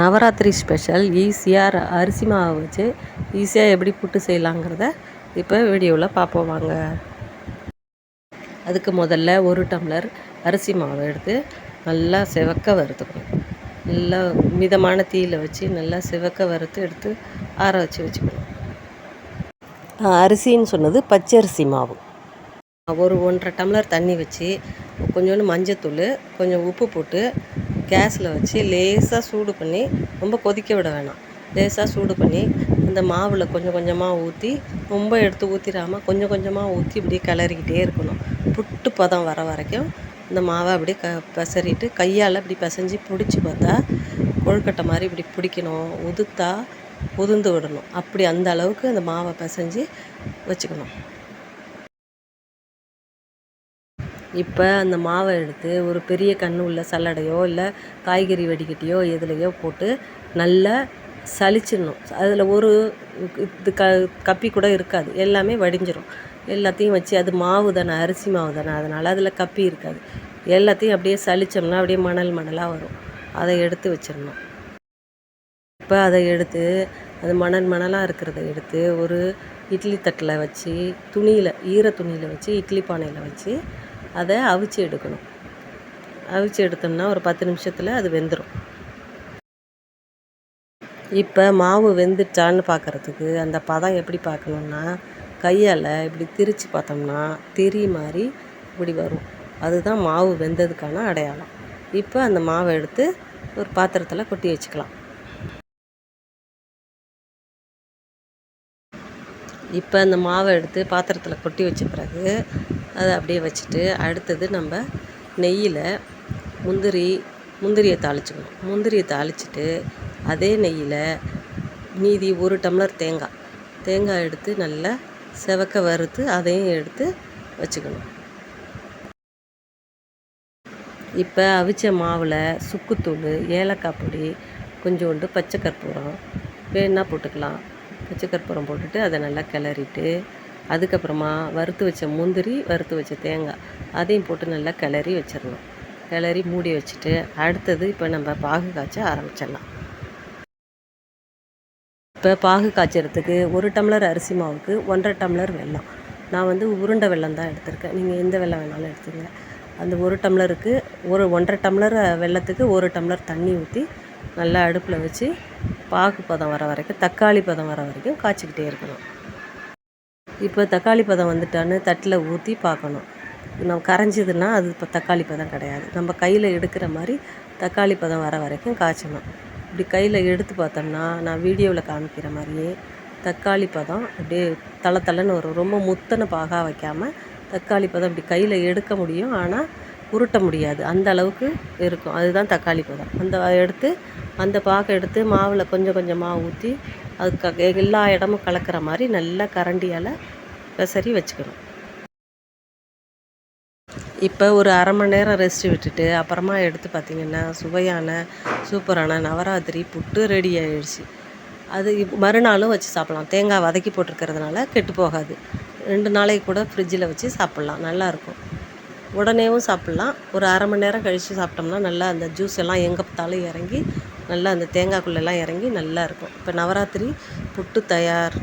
Navaratri special. ஈஸியாக அரிசி மாவு வச்சு ஈஸியாக எப்படி புட்டு செய்யலாங்கிறத இப்போ வீடியோவில் பார்ப்போம் வாங்க. அதுக்கு முதல்ல ஒரு டம்ளர் அரிசி மாவை எடுத்து நல்லா செவக்க வறுத்துக்கணும். நல்லா மிதமான தீயில் வச்சு நல்லா செவக்க வறுத்து எடுத்து ஆற வச்சு வச்சுக்கணும். அரிசின்னு சொன்னது பச்சரிசி மாவு. ஒரு ஒன்றரை டம்ளர் தண்ணி வச்சு கொஞ்சோண்டு மஞ்சத்தூள் கொஞ்சம் உப்பு போட்டு கேஸில் வச்சு லேசாக சூடு பண்ணி ரொம்ப கொதிக்க விட வேணாம். லேசாக சூடு பண்ணி இந்த மாவில் கொஞ்சம் கொஞ்சமாக ஊற்றி ரொம்ப எடுத்து ஊற்றிடாமல் கொஞ்சம் கொஞ்சமாக ஊற்றி இப்படியே கிளறிக்கிட்டே இருக்கணும். புட்டு பதம் வர வரைக்கும் இந்த மாவை அப்படியே க பெசறிட்டு கையால் இப்படி பிசைஞ்சு பிடிச்சி பார்த்தா கொழுக்கட்டை மாதிரி இப்படி பிடிக்கணும். உதுத்தா உதிர்ந்து விடணும். அப்படி அந்த அளவுக்கு அந்த மாவை பிசைஞ்சு வச்சுக்கணும். இப்போ அந்த மாவை எடுத்து ஒரு பெரிய கண்ணு உள்ள சல்லடையோ இல்லை காய்கறி வடிகட்டியோ எதுலையோ போட்டு நல்லா சலிச்சிடணும் அதில் ஒரு இது க கப்பி கூட இருக்காது. எல்லாமே வடிஞ்சிடும் எல்லாத்தையும் வச்சு அது மாவு தானே அரிசி மாவு தானே அதனால் அதில் கப்பி இருக்காது. எல்லாத்தையும் அப்படியே சலிச்சோம்னா அப்படியே மணல் மணலாக வரும். அதை எடுத்து வச்சிடணும். இப்போ அதை எடுத்து அது மணல் மணலாக இருக்கிறத எடுத்து ஒரு இட்லி தட்டில் வச்சு துணியில் ஈர துணியில் வச்சு இட்லி பானையில் வச்சு அதை அவிச்சு எடுக்கணும். அவிச்சு எடுத்தோம்னா ஒரு பத்து நிமிஷத்தில் அது வெந்துடும் இப்போ மாவு வெந்துட்டான்னு பார்க்குறதுக்கு அந்த பதம் எப்படி பார்க்கணுன்னா கையால் இப்படி திரித்து பார்த்தோம்னா திரி மாதிரி இப்படி வரும். அதுதான் மாவு வெந்ததுக்கான அடையாளம். இப்போ அந்த மாவை எடுத்து ஒரு பாத்திரத்தில் கொட்டி வச்சுக்கலாம். இப்போ அந்த மாவை எடுத்து பாத்திரத்தில் கொட்டி வச்ச பிறகு அதை அப்படியே வச்சுட்டு அடுத்தது நம்ம நெய்யில் முந்திரி முந்திரியை தாளிச்சுக்கணும். முந்திரியை தாளிச்சிட்டு அதே நெய்யில் மீதி ஒரு டம்ளர் தேங்காய். தேங்காய் எடுத்து நல்லா செவக்க வறுத்து அதையும் எடுத்து வச்சுக்கணும். இப்போ அவிச்ச மாவில் சுக்குத்தூள் ஏலக்காய் பொடி கொஞ்சோண்டு பச்சை கற்பூரம் வேணால் போட்டுக்கலாம். பச்சை கற்பூரம் போட்டுட்டு அதை நல்லா கிளறிட்டு அதுக்கப்புறமா வறுத்து வச்ச முந்திரி வறுத்து வச்ச தேங்காய் அதையும் போட்டு நல்லா கிளறி வச்சிடணும். கிளறி மூடி வச்சுட்டு அடுத்தது இப்போ நம்ம பாகு காய்ச்ச ஆரம்பிச்சிடலாம். இப்போ பாகு காய்ச்சறதுக்கு ஒரு டம்ளர் அரிசி மாவுக்கு ஒன்றரை டம்ளர் வெல்லம். நான் வந்து உருண்டை வெல்லம் தான் எடுத்திருக்கேன். நீங்கள் எந்த வெல்லம் வேணாலும் எடுத்துங்க அந்த ஒரு டம்ளருக்கு ஒரு ஒன்றரை டம்ளர் வெல்லத்துக்கு ஒரு டம்ளர் தண்ணி ஊற்றி நல்லா அடுப்பில் வச்சு பாகு பதம் வர வரைக்கும் தக்காளி பதம் வர வரைக்கும் காய்ச்சிக்கிட்டே இருக்கணும். இப்போ தக்காளி பதம் வந்துட்டான்னு தட்டில் ஊற்றி பார்க்கணும் நம்ம கரைஞ்சிதுன்னா அது இப்போ தக்காளி பதம் கிடையாது. நம்ம கையில் எடுக்கிற மாதிரி தக்காளி பதம் வர வரைக்கும் காய்ச்சணும். இப்படி கையில் எடுத்து பார்த்தோம்னா நான் வீடியோவில் காமிக்கிற மாதிரியே தக்காளி பதம் அப்படியே தள தளன்னு வரும். ரொம்ப முத்தனை பாகாக வைக்காமல் தக்காளி பதம் இப்படி கையில் எடுக்க முடியும். ஆனால் உருட்ட முடியாது. அந்த அளவுக்கு இருக்கும். அதுதான் தக்காளி பதம். அந்த எடுத்து அந்த பாகை எடுத்து மாவில் கொஞ்சம் கொஞ்சமாக ஊற்றி அதுக்கு எல்லா இடமும் கலக்கிற மாதிரி நல்லா கரண்டியால் பெசரி வச்சுக்கணும். இப்போ ஒரு அரை மணி நேரம் ரெஸ்ட் விட்டுட்டு அப்புறமா எடுத்து பார்த்திங்கன்னா சுவையான சூப்பரான நவராத்திரி புட்டு ரெடி ஆகிடுச்சு அது மறுநாளும் வச்சு சாப்பிட்லாம். தேங்காய் வதக்கி போட்டிருக்கிறதுனால கெட்டு போகாது. ரெண்டு நாளைக்கு கூட ஃப்ரிட்ஜில் வச்சு சாப்பிட்லாம். நல்லாயிருக்கும் உடனேவும் சாப்பிட்லாம். ஒரு அரை மணி நேரம் கழித்து சாப்பிட்டோம்னா நல்லா அந்த ஜூஸ் எல்லாம் எங்கே பார்த்தாலும் இறங்கி நல்லா அந்த தேங்காய்க்குள்ளெல்லாம் இறங்கி நல்லா இருக்கும். இப்போ நவராத்திரி புட்டு தயார்